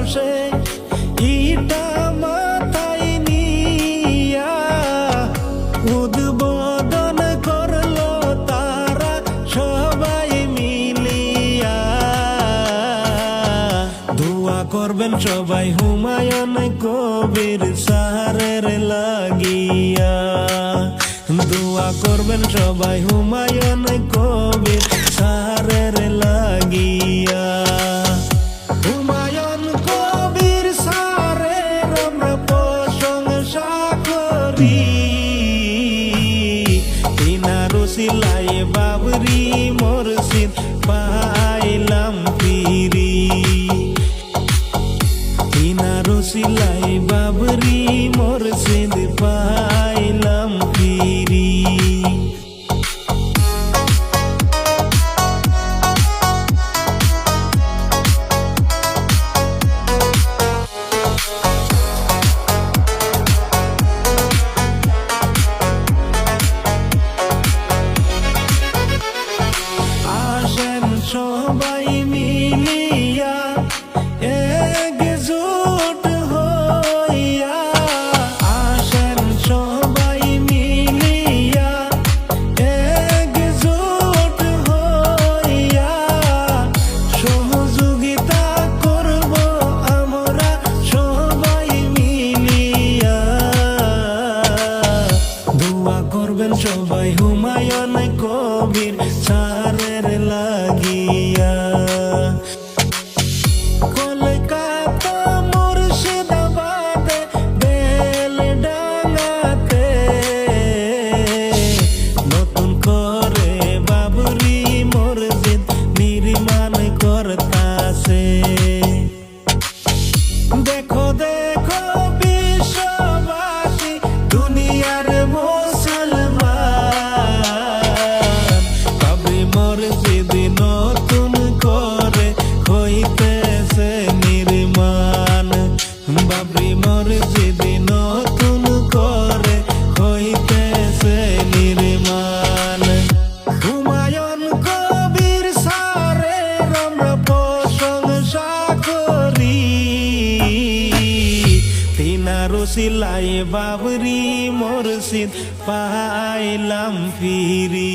সাহসে ইটা মাথায় নিয়া উদ্বোধন করল তারা সবাই মিলিয়া। দোয়া করবেন সবাই হুমায়ুন কবির সারের লাগিয়া। দোয়া করবেন সবাই হুমায়ুন কবির সার সিলাই বাবরি মরসিদ পাইলাম ফিরি ইনারো সিলাই বাবরি মরসিদ পাইলাম সবাই হুমায়ুন কবির সারের লাগিয়া কবি মসজিদ নতুন করে হইতেছে নির্মাণ, বাবরি মসজিদ নতুন করে হইতেছে নির্মাণ। হুমায়ুন কবির সারের আমরা প্রশংসা করি তিনারু সিলাই বাবরি মুর্শিদ পাইলাম ফিরি।